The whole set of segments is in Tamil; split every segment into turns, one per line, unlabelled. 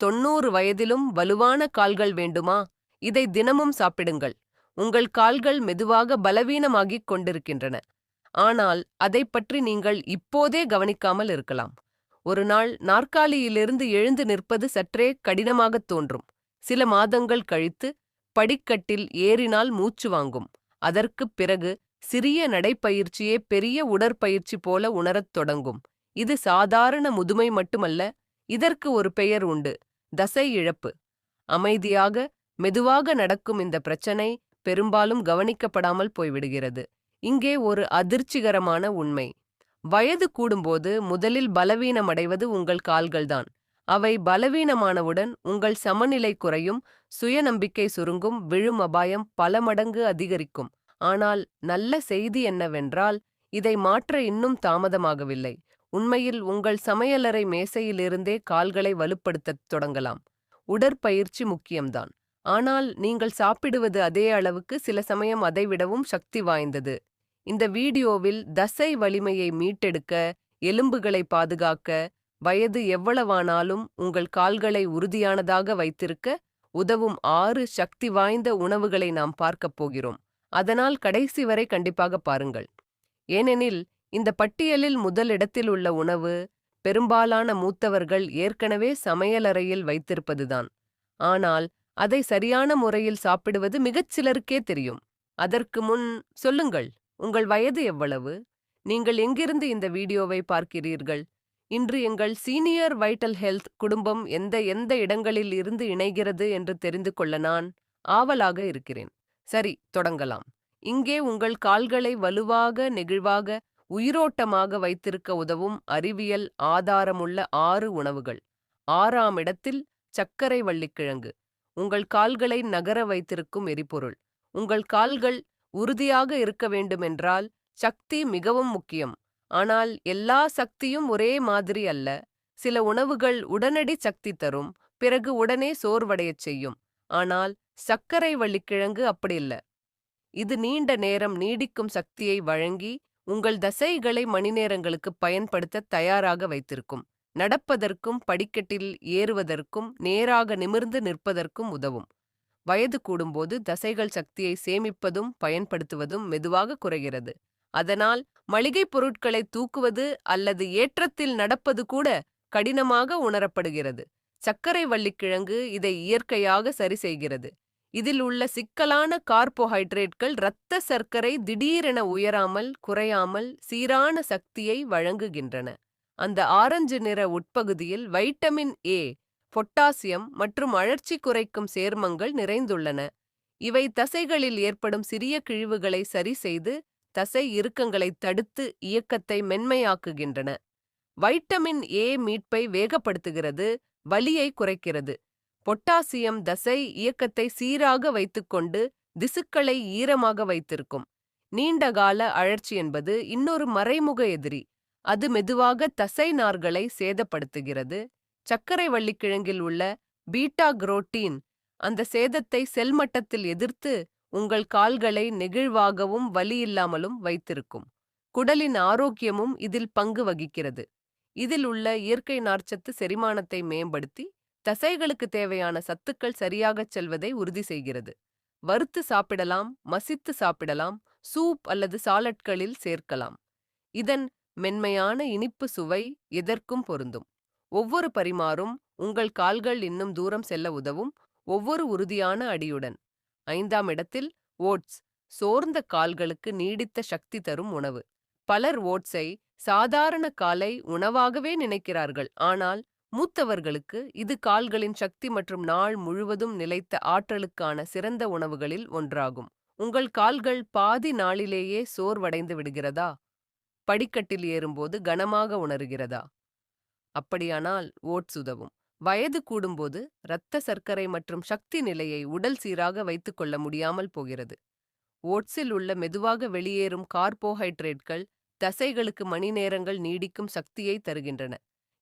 தொண்ணூறு வயதிலும் வலுவான கால்கள் வேண்டுமா? இதை தினமும் சாப்பிடுங்கள். உங்கள் கால்கள் மெதுவாக பலவீனமாகிக் கொண்டிருக்கின்றன. ஆனால் அதை பற்றி நீங்கள் இப்போதே கவனிக்காமல் இருக்கலாம். ஒரு நாள் நாற்காலியிலிருந்து எழுந்து நிற்பது சற்றே கடினமாகத் தோன்றும். சில மாதங்கள் கழித்து படிக்கட்டில் ஏறினால் மூச்சு வாங்கும். அதற்குப் பிறகு சிறிய நடைப்பயிற்சியே பெரிய உடற்பயிற்சி போல உணரத் தொடங்கும். இது சாதாரண முதுமை மட்டுமல்ல இதற்கு ஒரு பெயர் உண்டு. தசை இழப்பு. அமைதியாக மெதுவாக நடக்கும் இந்த பிரச்சனை பெரும்பாலும் கவனிக்கப்படாமல் போய்விடுகிறது. இங்கே ஒரு அதிர்ச்சிகரமான உண்மை. வயது கூடும்போது முதலில் பலவீனமடைவது உங்கள் கால்கள்தான். அவை பலவீனமானவுடன் உங்கள் சமநிலை குறையும் சுயநம்பிக்கை சுருங்கும் விழும் அபாயம் பல மடங்கு அதிகரிக்கும். ஆனால் நல்ல செய்தி என்னவென்றால் இதை மாற்ற இன்னும் தாமதமாகவில்லை. உண்மையில் உங்கள் சமையலறை மேசையிலிருந்தே கால்களை வலுப்படுத்தத் தொடங்கலாம். உடற்பயிற்சி முக்கியம்தான். ஆனால் நீங்கள் சாப்பிடுவது அதே அளவுக்கு சில சமயம் அதைவிடவும் சக்தி வாய்ந்தது. இந்த வீடியோவில் தசை வலிமையை மீட்டெடுக்க எலும்புகளை பாதுகாக்க வயது எவ்வளவானாலும் உங்கள் கால்களை உறுதியானதாக வைத்திருக்க உதவும் ஆறு சக்தி வாய்ந்த உணவுகளை நாம் பார்க்கப் போகிறோம். அதனால் கடைசி வரை கண்டிப்பாக பாருங்கள். ஏனெனில் இந்த பட்டியலில் முதலிடத்தில் உள்ள உணவு பெரும்பாலான மூத்தவர்கள் ஏற்கனவே சமையலறையில் வைத்திருப்பதுதான். ஆனால் அதை சரியான முறையில் சாப்பிடுவது மிகச் சிலருக்கே தெரியும். அதற்கு முன் சொல்லுங்கள் உங்கள் வயது எவ்வளவு? நீங்கள் எங்கிருந்து இந்த வீடியோவை பார்க்கிறீர்கள்? இன்று எங்கள் சீனியர் வைட்டல் ஹெல்த் குடும்பம் எந்த எந்த இடங்களில் இருந்து இணைகிறது என்று தெரிந்து கொள்ள நான் ஆவலாக இருக்கிறேன். சரி தொடங்கலாம். இங்கே உங்கள் கால்களை வலுவாக நெகிழ்வாக உயிரோட்டமாக வைத்திருக்க உதவும் அறிவியல் ஆதாரமுள்ள ஆறு உணவுகள். ஆறாம் இடத்தில் சர்க்கரை வள்ளிக்கிழங்கு. உங்கள் கால்களை நகர வைத்திருக்கும் எரிபொருள். உங்கள் கால்கள் உறுதியாக இருக்க வேண்டுமென்றால் சக்தி மிகவும் முக்கியம். ஆனால் எல்லா சக்தியும் ஒரே மாதிரி அல்ல. சில உணவுகள் உடனடி சக்தி தரும் பிறகு உடனே சோர்வடையச் செய்யும். ஆனால் சர்க்கரை வள்ளிக்கிழங்கு அப்படியில்ல இது நீண்ட நேரம் நீடிக்கும் சக்தியை வழங்கி உங்கள் தசைகளை மணிநேரங்களுக்கு பயன்படுத்த தயாராக வைத்திருக்கும். நடப்பதற்கும் படிக்கட்டில் ஏறுவதற்கும் நேராக நிமிர்ந்து நிற்பதற்கும் உதவும். வயது கூடும்போது தசைகள் சக்தியை சேமிப்பதும் பயன்படுத்துவதும் மெதுவாக குறைகிறது. அதனால் மளிகைப் பொருட்களை தூக்குவது அல்லது ஏற்றத்தில் நடப்பது கூட கடினமாக உணரப்படுகிறது. சர்க்கரை வள்ளிக்கிழங்கு இதை இயற்கையாக சரி செய்கிறது. இதில் உள்ள சிக்கலான கார்போஹைட்ரேட்கள் இரத்த சர்க்கரை திடீரென உயராமல் குறையாமல் சீரான சக்தியை வழங்குகின்றன. அந்த ஆரஞ்சு நிற உட்பகுதியில் வைட்டமின் ஏ பொட்டாசியம் மற்றும் அழற்சி குறைக்கும் சேர்மங்கள் நிறைந்துள்ளன. இவை தசைகளில் ஏற்படும் சிறிய கிழிவுகளை சரி செய்து தசை இறுக்கங்களை தடுத்து இயக்கத்தை மென்மையாக்குகின்றன. வைட்டமின் ஏ மீட்பை வேகப்படுத்துகிறது வலியை குறைக்கிறது. பொட்டாசியம் தசை இயக்கத்தை சீராக வைத்துக்கொண்டு திசுக்களை ஈரமாக வைத்திருக்கும். நீண்டகால அழற்சி என்பது இன்னொரு மறைமுக எதிரி. அது மெதுவாக தசை நார்களை சேதப்படுத்துகிறது. சர்க்கரை வள்ளிக்கிழங்கில் உள்ள பீட்டா குரோட்டீன் அந்த சேதத்தை செல் மட்டத்தில் எதிர்த்து உங்கள் கால்களை நெகிழ்வாகவும் வலியில்லாமலும் வைத்திருக்கும். குடலின் ஆரோக்கியமும் இதில் பங்கு வகிக்கிறது. இதில் உள்ள இயற்கை நார்ச்சத்து செரிமானத்தை மேம்படுத்தி தசைகளுக்கு தேவையான சத்துக்கள் சரியாகச் செல்வதை உறுதி செய்கிறது. வறுத்து சாப்பிடலாம் மசித்து சாப்பிடலாம் சூப் அல்லது சாலட்களில் சேர்க்கலாம். இதன் மென்மையான இனிப்பு சுவை எதற்கும் பொருந்தும். ஒவ்வொரு பரிமாறும் உங்கள் கால்கள் இன்னும் தூரம் செல்ல உதவும். ஒவ்வொரு உறுதியான அடியுடன். ஐந்தாம் இடத்தில் ஓட்ஸ் சோர்ந்த கால்களுக்கு நீடித்த சக்தி தரும் உணவு. பலர் ஓட்ஸை சாதாரண காலை உணவாகவே நினைக்கிறார்கள். ஆனால் மூத்தவர்களுக்கு இது கால்களின் சக்தி மற்றும் நாள் முழுவதும் நிலைத்த ஆற்றலுக்கான சிறந்த உணவுகளில் ஒன்றாகும். உங்கள் கால்கள் பாதி நாளிலேயே சோர்வடைந்து விடுகிறதா? படிக்கட்டில் ஏறும்போது கனமாக உணர்கிறதா? அப்படியானால் ஓட்ஸ் உதவும். வயது கூடும்போது இரத்த சர்க்கரை மற்றும் சக்தி நிலையை உடல் சீராக வைத்துக் கொள்ள முடியாமல் போகிறது. ஓட்ஸில் உள்ள மெதுவாக வெளியேறும் கார்போஹைட்ரேட்கள் தசைகளுக்கு மணி நேரங்கள் நீடிக்கும் சக்தியை தருகின்றன.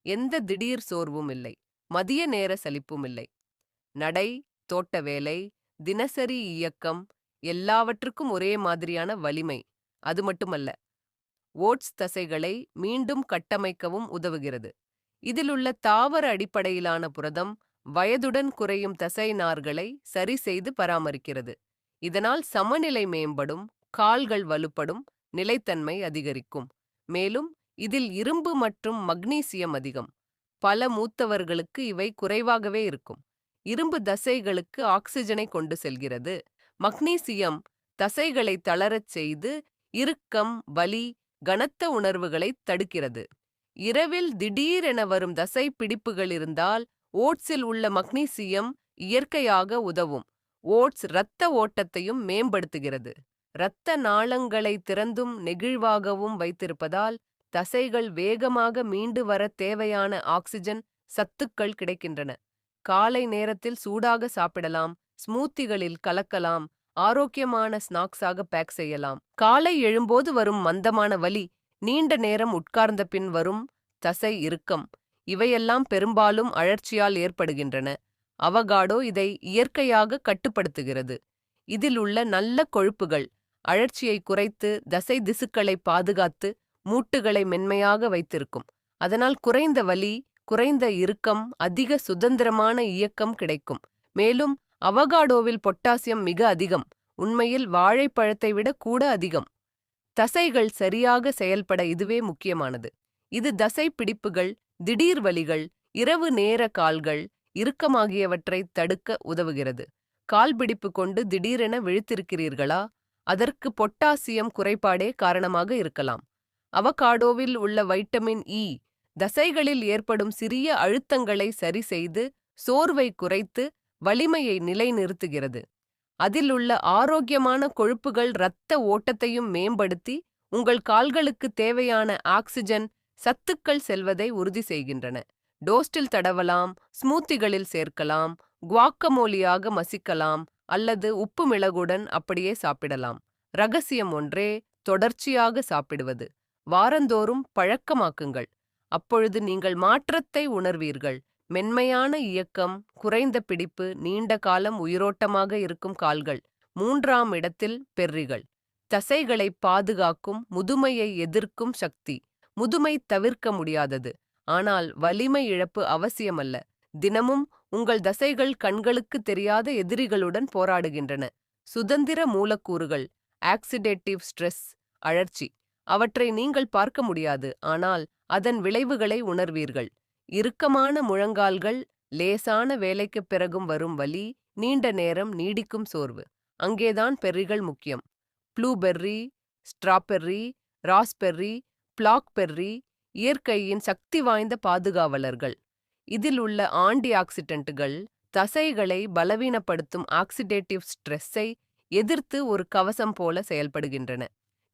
எந்த திடீர் சோர்வும் இல்லை. மதிய நேர சலிப்பும் இல்லை. நடை தோட்ட வேலை தினசரி இயக்கம் எல்லாவற்றுக்கும் ஒரே மாதிரியான வலிமை. அது மட்டுமல்ல ஓட்ஸ் தசைகளை மீண்டும் கட்டமைக்கவும் உதவுகிறது. இதிலுள்ள தாவர அடிப்படையிலான புரதம் வயதுடன் குறையும் தசை நார்களை சரி செய்து பராமரிக்கிறது. இதனால் சமநிலை மேம்படும் கால்கள் வலுப்படும் நிலைத்தன்மை அதிகரிக்கும். மேலும் இதில் இரும்பு மற்றும் மக்னீசியம் அதிகம். பல மூத்தவர்களுக்கு இவை குறைவாகவே இருக்கும். இரும்பு தசைகளுக்கு ஆக்சிஜனை கொண்டு செல்கிறது. மக்னீசியம் தசைகளை தளரச் செய்து இறுக்கம் வலி கனத்த உணர்வுகளை தடுக்கிறது. இரவில் திடீரென வரும் தசை பிடிப்புகள் இருந்தால் ஓட்ஸில் உள்ள மக்னீசியம் இயற்கையாக உதவும். ஓட்ஸ் இரத்த ஓட்டத்தையும் மேம்படுத்துகிறது. இரத்த நாளங்களை திறந்தும் நெகிழ்வாகவும் வைத்திருப்பதால் தசைகள் வேகமாக மீண்டு வர தேவையான ஆக்சிஜன் சத்துக்கள் கிடைக்கின்றன. காலை நேரத்தில் சூடாக சாப்பிடலாம் ஸ்மூத்திகளில் கலக்கலாம் ஆரோக்கியமான ஸ்நாக்ஸாக பேக் செய்யலாம். காலை எழும்போது வரும் மந்தமான வலி நீண்ட நேரம் உட்கார்ந்த பின் வரும் தசை இறுக்கம். இவையெல்லாம் பெரும்பாலும் அழற்சியால் ஏற்படுகின்றன. அவகாடோ இதை இயற்கையாக கட்டுப்படுத்துகிறது. இதில் உள்ள நல்ல கொழுப்புகள் அழற்சியை குறைத்து தசை திசுக்களை பாதுகாத்து மூட்டுகளை மென்மையாக வைத்திருக்கும். அதனால் குறைந்த வலி குறைந்த இறுக்கம் அதிக சுதந்திரமான இயக்கம் கிடைக்கும். மேலும் அவகாடோவில் பொட்டாசியம் மிக அதிகம். உண்மையில் வாழைப்பழத்தை விட கூட அதிகம். தசைகள் சரியாக செயல்பட இதுவே முக்கியமானது. இது தசை பிடிப்புகள் திடீர் வலிகள் இரவு நேர கால்கள் இறுக்கமாகியவற்றை தடுக்க உதவுகிறது. கால் பிடிப்பு கொண்டு திடீரென விழித்திருக்கிறீர்களா? அதற்கு பொட்டாசியம் குறைபாடே காரணமாக இருக்கலாம். அவகாடோவில் உள்ள வைட்டமின் இ தசைகளில் ஏற்படும் சிறிய அழுத்தங்களை சரிசெய்து சோர்வை குறைத்து வலிமையை நிலைநிறுத்துகிறது. அதில் உள்ள ஆரோக்கியமான கொழுப்புகள் இரத்த ஓட்டத்தையும் மேம்படுத்தி உங்கள் கால்களுக்கு தேவையான ஆக்சிஜன் சத்துக்கள் செல்வதை உறுதி செய்கின்றன. டோஸ்டில் தடவலாம் ஸ்மூத்திகளில் சேர்க்கலாம் குவாக்கமோலியாக மசிக்கலாம் அல்லது உப்பு மிளகுடன் அப்படியே சாப்பிடலாம். ரகசியம் ஒன்றே தொடர்ச்சியாக சாப்பிடுவது. வாரந்தோறும் பழக்கமாக்குங்கள். அப்பொழுது நீங்கள் மாற்றத்தை உணர்வீர்கள். மென்மையான இயக்கம் குறைந்த பிடிப்பு நீண்ட காலம் உயிரோட்டமாக இருக்கும் கால்கள் மூன்றாம் இடத்தில் பெர்ரிகள். தசைகளை பாதுகாக்கும் முதுமையை எதிர்க்கும் சக்தி. முதுமை தவிர்க்க முடியாதது. ஆனால் வலிமை இழப்பு அவசியமல்ல. தினமும் உங்கள் தசைகள் கண்களுக்கு தெரியாத எதிரிகளுடன் போராடுகின்றன. சுதந்திர மூலக்கூறுகள் ஆக்சிடேட்டிவ் ஸ்ட்ரெஸ் அழற்சி. அவற்றை நீங்கள் பார்க்க முடியாது ஆனால் அதன் விளைவுகளை உணர்வீர்கள். இறுக்கமான முழங்கால்கள் லேசான வேலைக்குப் பிறகும் வரும் வலி நீண்ட நேரம் நீடிக்கும் சோர்வு. அங்கேதான் பெர்ரிகள் முக்கியம். ப்ளூபெர்ரி ஸ்ட்ராபெர்ரி ராஸ்பெர்ரி பிளாக்பெர்ரி இயற்கையின் சக்தி வாய்ந்த பாதுகாவலர்கள். இதில் உள்ள ஆண்டி ஆக்சிடென்ட்டுகள் தசைகளை பலவீனப்படுத்தும் ஆக்சிடேட்டிவ் ஸ்ட்ரெஸ்ஸை எதிர்த்து ஒரு கவசம் போல செயல்படுகின்றன.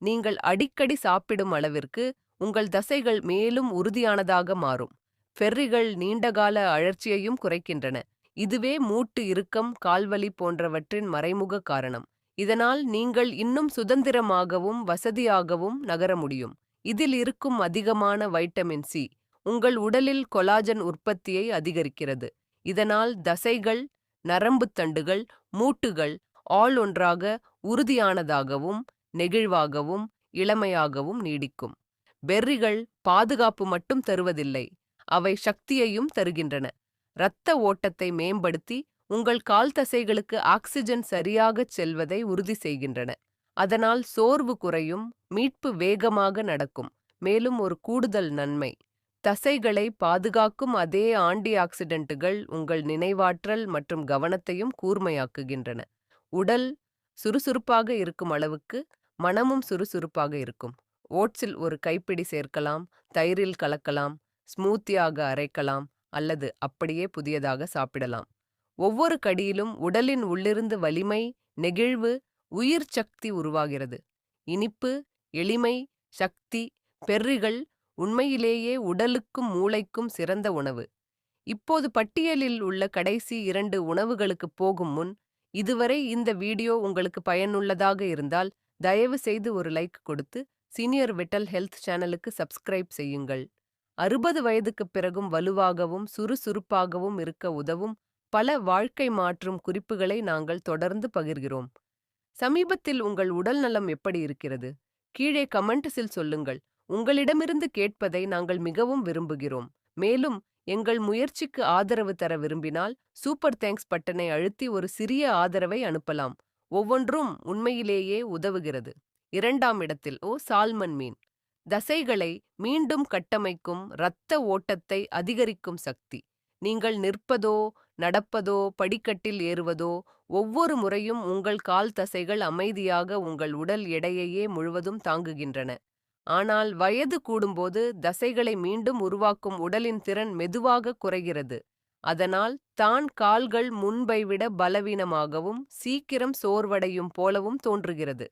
நீங்கள் அடிக்கடி சாப்பிடும் அளவிற்கு உங்கள் தசைகள் மேலும் உறுதியானதாக மாறும். ஃபெர்ரிகள் நீண்டகால அழற்சியையும் குறைக்கின்றன. இதுவே மூட்டு இறுக்கம் கால்வலி போன்றவற்றின் மறைமுக காரணம். இதனால் நீங்கள் இன்னும் சுதந்திரமாகவும் வசதியாகவும் நகர முடியும். இதில் இருக்கும் அதிகமான வைட்டமின் சி உங்கள் உடலில் கொலாஜன் உற்பத்தியை அதிகரிக்கிறது. இதனால் தசைகள் நரம்புத் தண்டுகள் மூட்டுகள் ஆள் ஒன்றாக உறுதியானதாகவும் நெகிழ்வாகவும் இளமையாகவும் நீடிக்கும். பெர்ரிகள் பாதுகாப்பு மட்டும் தருவதில்லை அவை சக்தியையும் தருகின்றன. இரத்த ஓட்டத்தை மேம்படுத்தி உங்கள் கால் தசைகளுக்கு ஆக்சிஜன் சரியாகச் செல்வதை உறுதி செய்கின்றன. அதனால் சோர்வு குறையும் மீட்பு வேகமாக நடக்கும் மேலும் ஒரு கூடுதல் நன்மை. தசைகளை பாதுகாக்கும் அதே ஆன்டி ஆக்சிடென்ட்டுகள் உங்கள் நினைவாற்றல் மற்றும் கவனத்தையும் கூர்மையாக்குகின்றன. உடல் சுறுசுறுப்பாக இருக்கும் அளவுக்கு மனமும் சுறுசுறுப்பாக இருக்கும். ஓட்ஸில் ஒரு கைப்பிடி சேர்க்கலாம் தயிரில் கலக்கலாம் ஸ்மூத்தியாக அரைக்கலாம் அல்லது அப்படியே புதியதாக சாப்பிடலாம். ஒவ்வொரு கடியிலும் உடலின் உள்ளிருந்து வலிமை நெகிழ்வு உயிர் சக்தி உருவாகிறது. இனிப்பு எளிமை சக்தி பெர்ரிகள் உண்மையிலேயே உடலுக்கும் மூளைக்கும் சிறந்த உணவு. இப்போது பட்டியலில் உள்ள கடைசி இரண்டு உணவுகளுக்கு போகும் முன் இதுவரை இந்த வீடியோ உங்களுக்கு பயனுள்ளதாக இருந்தால் தயவு செய்து ஒரு லைக் கொடுத்து சீனியர் விட்டல் ஹெல்த் சேனலுக்கு சப்ஸ்கிரைப் செய்யுங்கள். அறுபது வயதுக்குப் பிறகும் வலுவாகவும் சுறுசுறுப்பாகவும் இருக்க உதவும் பல வாழ்க்கை மாற்றும் குறிப்புகளை நாங்கள் தொடர்ந்து பகிர்கிறோம். சமீபத்தில் உங்கள் உடல் நலம் எப்படி இருக்கிறது? கீழே கமெண்ட்ஸில் சொல்லுங்கள். உங்களிடமிருந்து கேட்பதை நாங்கள் மிகவும் விரும்புகிறோம். மேலும் எங்கள் முயற்சிக்கு ஆதரவு தர விரும்பினால் சூப்பர் தேங்க்ஸ் பட்டனை அழுத்தி ஒரு சிறிய ஆதரவை அனுப்பலாம். ஒவ்வொன்றும் உண்மையிலேயே உதவுகிறது. இரண்டாம் இடத்தில் ஓ சால்மன் மீன். தசைகளை மீண்டும் கட்டமைக்கும் இரத்த ஓட்டத்தை அதிகரிக்கும் சக்தி. நீங்கள் நிற்பதோ நடப்பதோ படிக்கட்டில் ஏறுவதோ ஒவ்வொரு முறையும் உங்கள் கால் தசைகள் அமைதியாக உங்கள் உடல் எடையையே முழுவதும் தாங்குகின்றன. ஆனால் வயது கூடும்போது தசைகளை மீண்டும் உருவாக்கும் உடலின் திறன் மெதுவாக குறைகிறது. அதனால் தான் கால்கள் முன்பை விட பலவீனமாகவும் சீக்கிரம் சோர்வடையும் போலவும் தோன்றுகிறது.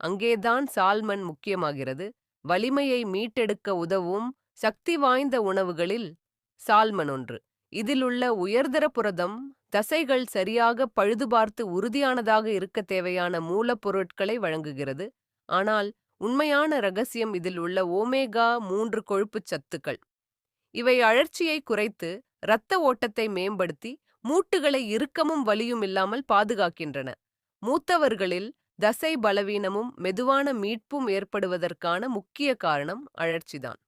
அங்கேதான் சால்மன் முக்கியமாகிறது. வலிமையை மீட்டெடுக்க உதவும் சக்தி வாய்ந்த உணவுகளில் சால்மன் ஒன்று. இதிலுள்ள உயர்தர புரதம் தசைகள் சரியாக பழுதுபார்த்து உறுதியானதாக இருக்க தேவையான மூலப்பொருட்களை வழங்குகிறது. ஆனால் உண்மையான ரகசியம் இதில் உள்ள ஓமேகா மூன்று கொழுப்புச் சத்துக்கள். இவை அழற்சியை குறைத்து இரத்த ஓட்டத்தை மேம்படுத்தி மூட்டுகளை இறுக்கமும் வலியும் இல்லாமல் பாதுகாக்கின்றன. மூத்தவர்களில் தசை பலவீனமும் மெதுவான மீட்பும் ஏற்படுவதற்கான முக்கிய காரணம் அழற்சிதான்.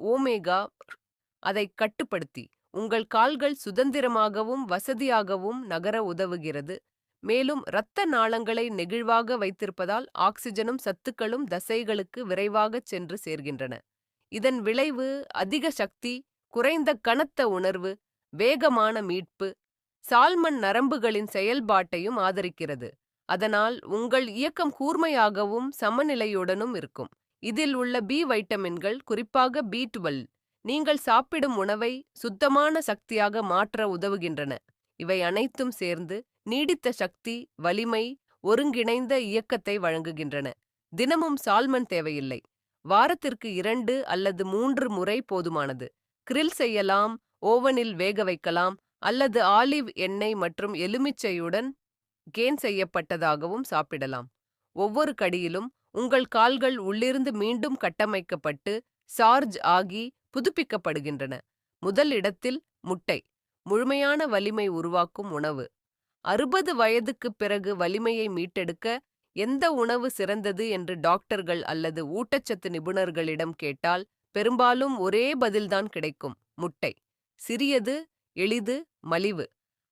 ஓமேகா அதை கட்டுப்படுத்தி உங்கள் கால்கள் சுதந்திரமாகவும் வசதியாகவும் நகர உதவுகிறது. மேலும் இரத்த நாளங்களை நெகிழ்வாக வைத்திருப்பதால் ஆக்சிஜனும் சத்துக்களும் தசைகளுக்கு விரைவாகச் சென்று சேர்கின்றன. இதன் விளைவு அதிக சக்தி குறைந்த கனத்த உணர்வு வேகமான மீட்பு சால்மன் நரம்புகளின் செயல்பாட்டையும் ஆதரிக்கிறது. அதனால் உங்கள் இயக்கம் கூர்மையாகவும் சமநிலையுடனும் இருக்கும். இதில் உள்ள பி வைட்டமின்கள் குறிப்பாக பி டுவெல் நீங்கள் சாப்பிடும் உணவை சுத்தமான சக்தியாக மாற்ற உதவுகின்றன. இவை அனைத்தும் சேர்ந்து நீடித்த சக்தி வலிமை ஒருங்கிணைந்த இயக்கத்தை வழங்குகின்றன. தினமும் சால்மன் தேவையில்லை. வாரத்திற்கு இரண்டு அல்லது மூன்று முறை போதுமானது. கிரில் செய்யலாம் ஓவனில் வேக வைக்கலாம் அல்லது ஆலிவ் எண்ணெய் மற்றும் எலுமிச்சையுடன் கேன் செய்யப்பட்டதாகவும் சாப்பிடலாம். ஒவ்வொரு கடியிலும் உங்கள் கால்கள் உள்ளிருந்து மீண்டும் கட்டமைக்கப்பட்டு சார்ஜ் ஆகி புதுப்பிக்கப்படுகின்றன. முதல் இடத்தில் முட்டை முழுமையான வலிமை உருவாக்கும் உணவு. அறுபது வயதுக்குப் பிறகு வலிமையை மீட்டெடுக்க எந்த உணவு சிறந்தது என்று டாக்டர்கள் அல்லது ஊட்டச்சத்து நிபுணர்களிடம் கேட்டால் பெரும்பாலும் ஒரே பதில்தான் கிடைக்கும் முட்டை. சிறியது எளிது மலிவு.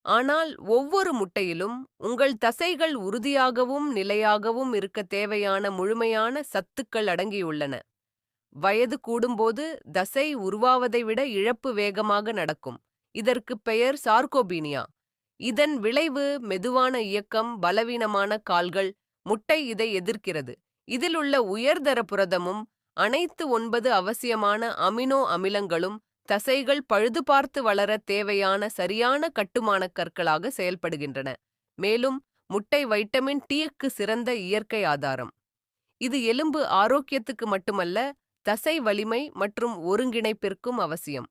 ஆனால் ஒவ்வொரு முட்டையிலும் உங்கள் தசைகள் உறுதியாகவும் நிலையாகவும் இருக்க தேவையான முழுமையான சத்துக்கள் அடங்கியுள்ளன. வயது கூடும்போது தசை உருவாவதை விட இழப்பு வேகமாக நடக்கும். இதற்கு பெயர் சார்கோபீனியா. இதன் விளைவு மெதுவான இயக்கம் பலவீனமான கால்கள் முட்டை இதை எதிர்க்கிறது. இதில் உள்ள உயர்தர புரதமும் அனைத்து ஒன்பது அவசியமான அமினோ அமிலங்களும் தசைகள் பழுது பார்த்து வளர தேவையான சரியான கட்டுமான கற்களாக செயல்படுகின்றன. மேலும் முட்டை வைட்டமின் டீக்கு சிறந்த இயற்கை ஆதாரம். இது எலும்பு ஆரோக்கியத்துக்கு மட்டுமல்ல தசை வலிமை மற்றும் ஒருங்கிணைப்பிற்கும் அவசியம்.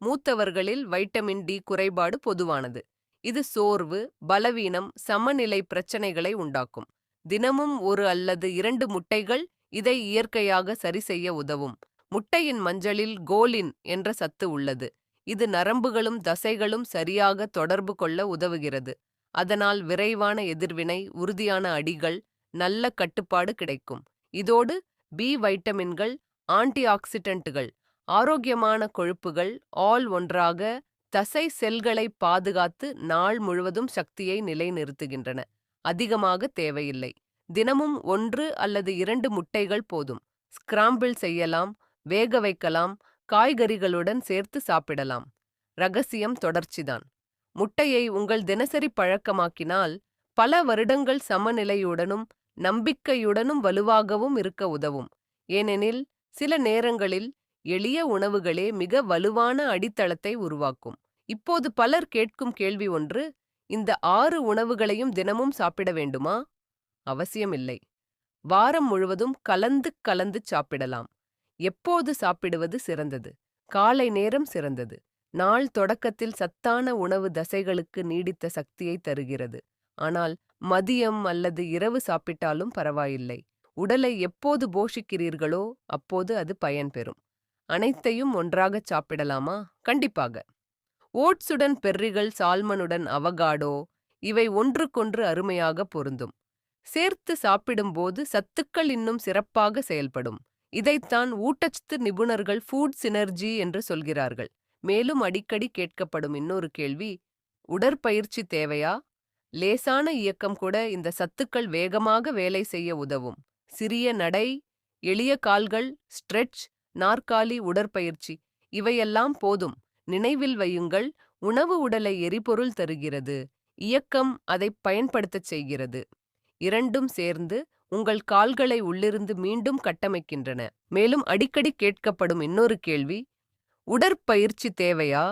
மூத்தவர்களில் வைட்டமின் டி குறைபாடு பொதுவானது. இது சோர்வு பலவீனம் சமநிலை பிரச்சனைகளை உண்டாக்கும். தினமும் ஒரு அல்லது இரண்டு முட்டைகள் இதை இயற்கையாக சரி செய்ய உதவும். முட்டையின் மஞ்சளில் கோலின் என்ற சத்து உள்ளது. இது நரம்புகளும் தசைகளும் சரியாக தொடர்பு கொள்ள உதவுகிறது. அதனால் விரைவான எதிர்வினை உறுதியான அடிகள் நல்ல கட்டுப்பாடு கிடைக்கும். இதோடு பி வைட்டமின்கள் ஆன்டி ஆக்சிடென்ட்டுகள் ஆரோக்கியமான கொழுப்புகள் ஆல் ஒன்றாக தசை செல்களை பாதுகாத்து நாள் முழுவதும் சக்தியை நிலைநிறுத்துகின்றன. அதிகமாக தேவையில்லை. தினமும் ஒன்று அல்லது இரண்டு முட்டைகள் போதும். ஸ்கிராம்பிள் செய்யலாம் வேக வைக்கலாம் காய்கறிகளுடன் சேர்த்து சாப்பிடலாம். ரகசியம் தொடர்ச்சிதான். முட்டையை உங்கள் தினசரி பழக்கமாக்கினால் பல வருடங்கள் சமநிலையுடனும் நம்பிக்கையுடனும் வலுவாகவும் இருக்க உதவும். ஏனெனில் சில நேரங்களில் எளிய உணவுகளே மிக வலுவான அடித்தளத்தை உருவாக்கும். இப்போது பலர் கேட்கும் கேள்வி ஒன்று இந்த ஆறு உணவுகளையும் தினமும் சாப்பிட வேண்டுமா? அவசியமில்லை. வாரம் முழுவதும் கலந்து கலந்து சாப்பிடலாம். எப்போது சாப்பிடுவது சிறந்தது? காலை நேரம் சிறந்தது. நாள் தொடக்கத்தில் சத்தான உணவு தசைகளுக்கு நீடித்த சக்தியை தருகிறது. ஆனால் மதியம் அல்லது இரவு சாப்பிட்டாலும் பரவாயில்லை. உடலை எப்போது போஷிக்கிறீர்களோ அப்போது அது பயன்பெறும் அனைத்தையும் ஒன்றாகச் சாப்பிடலாமா? கண்டிப்பாக. ஓட்ஸுடன் பெர்ரிகள் சால்மனுடன் அவகாடோ இவை ஒன்றுக்கொன்று அருமையாக பொருந்தும். சேர்த்து சாப்பிடும்போது சத்துக்கள் இன்னும் சிறப்பாக செயல்படும். இதைத்தான் ஊட்டச்சத்து நிபுணர்கள் ஃபுட் சினர்ஜி என்று சொல்கிறார்கள். மேலும் அடிக்கடி கேட்கப்படும் இன்னொரு கேள்வி உடற்பயிற்சி தேவையா? லேசான இயக்கம் கூட இந்த சத்துக்கள் வேகமாக வேலை செய்ய உதவும். சிறிய நடை எளிய கால்கள் ஸ்ட்ரெச் நாற்காலி உடற்பயிற்சி இவையெல்லாம் போதும். நினைவில் வையுங்கள் உணவு உடலை எரிபொருள் தருகிறது. இயக்கம் அதை பயன்படுத்தச் செய்கிறது. இரண்டும் சேர்ந்து உங்கள் கால்களை உள்ளிருந்து மீண்டும் கட்டமைக்கின்றன. மேலும் அடிக்கடி கேட்கப்படும் இன்னொரு கேள்வி உடற்பயிற்சி தேவையா?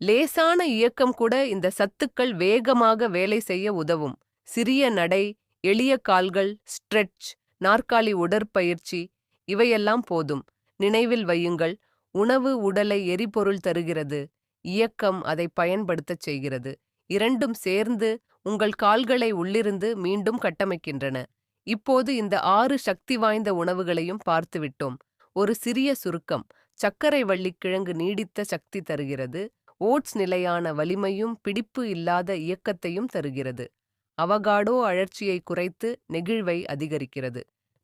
லேசான இயக்கம் கூட இந்த சத்துக்கள் வேகமாக வேலை செய்ய உதவும். சிறிய நடை எளிய கால்கள் ஸ்ட்ரெச் நாற்காலி உடற்பயிற்சி இவையெல்லாம் போதும். நினைவில் வையுங்கள் உணவு உடலை எரிபொருள் தருகிறது. இயக்கம் அதை பயன்படுத்தச் செய்கிறது. இரண்டும் சேர்ந்து உங்கள் கால்களை உள்ளிருந்து மீண்டும் கட்டமைக்கின்றன. இப்போது இந்த ஆறு சக்தி வாய்ந்த உணவுகளையும் பார்த்துவிட்டோம். ஒரு சிறிய சுருக்கம். சர்க்கரை வள்ளிக்கிழங்கு நீடித்த சக்தி தருகிறது. ஓட்ஸ் நிலையான வலிமையும் பிடிப்பு இல்லாத இயக்கத்தையும் தருகிறது. அவகாடோ அழற்சியை குறைத்து நெகிழ்வை அதிகரிக்கிறது.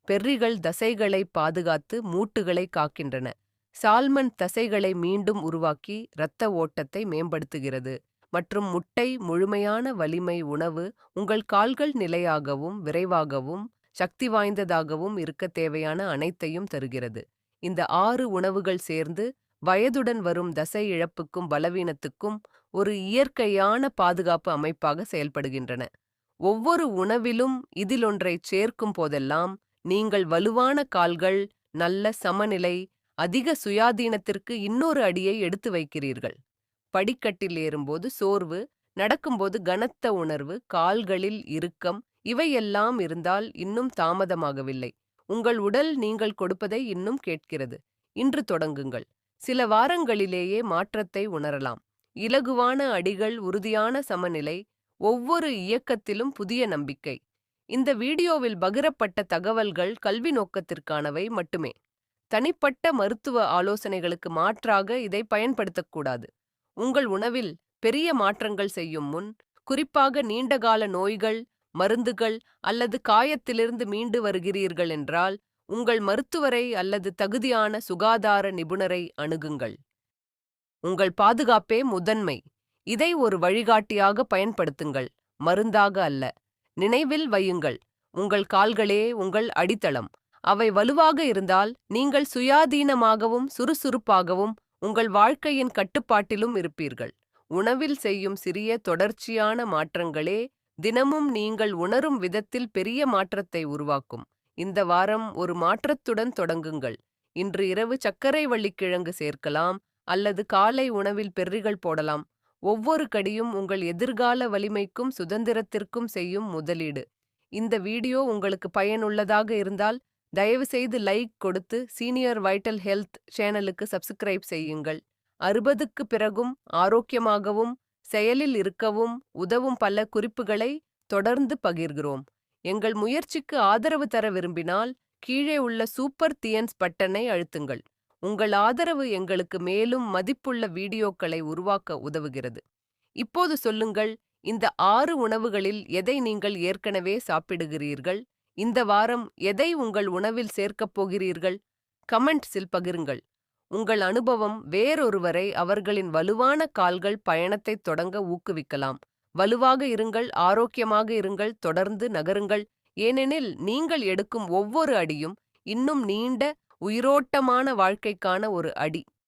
பெர்ரிகள் தசைகளை பாதுகாத்து மூட்டுகளை காக்கின்றன. சால்மன் தசைகளை மீண்டும் உருவாக்கி இரத்த ஓட்டத்தை மேம்படுத்துகிறது. மற்றும் முட்டை முழுமையான வலிமை உணவு உங்கள் கால்கள் நிலையாகவும் விரைவாகவும் சக்தி வாய்ந்ததாகவும் இருக்க தேவையான அனைத்தையும் தருகிறது. இந்த ஆறு உணவுகள் சேர்ந்து வயதுடன் வரும் தசை இழப்புக்கும் பலவீனத்துக்கும் ஒரு இயற்கையான பாதுகாப்பு அமைப்பாக செயல்படுகின்றன. ஒவ்வொரு உணவிலும் இதிலொன்றைச் சேர்க்கும் போதெல்லாம் நீங்கள் வலுவான கால்கள் நல்ல சமநிலை அதிக சுயாதீனத்திற்கு இன்னொரு அடியை எடுத்து வைக்கிறீர்கள். படிக்கட்டில் ஏறும்போது சோர்வு நடக்கும்போது கனத்த உணர்வு கால்களில் இறுக்கம் இவையெல்லாம் இருந்தால் இன்னும் தாமதமாகவில்லை. உங்கள் உடல் நீங்கள் கொடுப்பதை இன்னும் கேட்கிறது. இன்று தொடங்குங்கள். சில வாரங்களிலேயே மாற்றத்தை உணரலாம். இலகுவான அடிகள் உறுதியான சமநிலை ஒவ்வொரு இயக்கத்திலும் புதிய நம்பிக்கை. இந்த வீடியோவில் பகிரப்பட்ட தகவல்கள் கல்வி நோக்கத்திற்கானவை மட்டுமே. தனிப்பட்ட மருத்துவ ஆலோசனைகளுக்கு மாற்றாக இதை பயன்படுத்தக்கூடாது. உங்கள் உணவில் பெரிய மாற்றங்கள் செய்யும் முன் குறிப்பாக நீண்டகால நோய்கள் மருந்துகள் அல்லது காயத்திலிருந்து மீண்டு வருகிறீர்கள் என்றால் உங்கள் மருத்துவரை அல்லது தகுதியான சுகாதார நிபுணரை அணுகுங்கள். உங்கள் பாதுகாப்பே முதன்மை. இதை ஒரு வழிகாட்டியாக பயன்படுத்துங்கள். மருந்தாக அல்ல. நினைவில் வையுங்கள். உங்கள் கால்களே உங்கள் அடித்தளம். அவை வலுவாக இருந்தால் நீங்கள் சுயாதீனமாகவும் சுறுசுறுப்பாகவும் உங்கள் வாழ்க்கையின் கட்டுப்பாட்டிலும் இருப்பீர்கள். உணவில் செய்யும் சிறிய தொடர்ச்சியான மாற்றங்களே தினமும் நீங்கள் உணரும் விதத்தில் பெரிய மாற்றத்தை உருவாக்கும். இந்த வாரம் ஒரு மாற்றத்துடன் தொடங்குங்கள். இன்று இரவு சர்க்கரை வள்ளிக்கிழங்கு சேர்க்கலாம் அல்லது காலை உணவில் பெர்ரிகள் போடலாம். ஒவ்வொரு கடியும் உங்கள் எதிர்கால வலிமைக்கும் சுதந்திரத்திற்கும் செய்யும் முதலீடு. இந்த வீடியோ உங்களுக்கு பயனுள்ளதாக இருந்தால் தயவுசெய்து லைக் கொடுத்து சீனியர் வைட்டல் ஹெல்த் சேனலுக்கு சப்ஸ்கிரைப் செய்யுங்கள். அறுபதுக்கு பிறகும் ஆரோக்கியமாகவும் செயலில் இருக்கவும் உதவும் பல குறிப்புகளை தொடர்ந்து பகிர்கிறோம். எங்கள் முயற்சிக்கு ஆதரவு தர விரும்பினால் கீழே உள்ள சூப்பர் தியன்ஸ் பட்டனை அழுத்துங்கள். உங்கள் ஆதரவு எங்களுக்கு மேலும் மதிப்புள்ள வீடியோக்களை உருவாக்க உதவுகிறது. இப்போது சொல்லுங்கள் இந்த ஆறு உணவுகளில் எதை நீங்கள் ஏற்கனவே சாப்பிடுகிறீர்கள்? இந்த வாரம் எதை உங்கள் உணவில் சேர்க்கப் போகிறீர்கள்? கமெண்ட்ஸில் பகிருங்கள். உங்கள் அனுபவம் வேறொருவரை அவர்களின் வலுவான கால்கள் பயணத்தை தொடங்க ஊக்குவிக்கலாம். வலுவாக இருங்கள் ஆரோக்கியமாக இருங்கள் தொடர்ந்து நகருங்கள். ஏனெனில் நீங்கள் எடுக்கும் ஒவ்வொரு அடியும் இன்னும் நீண்ட உயிரோட்டமான வாழ்க்கைக்கான ஒரு அடி.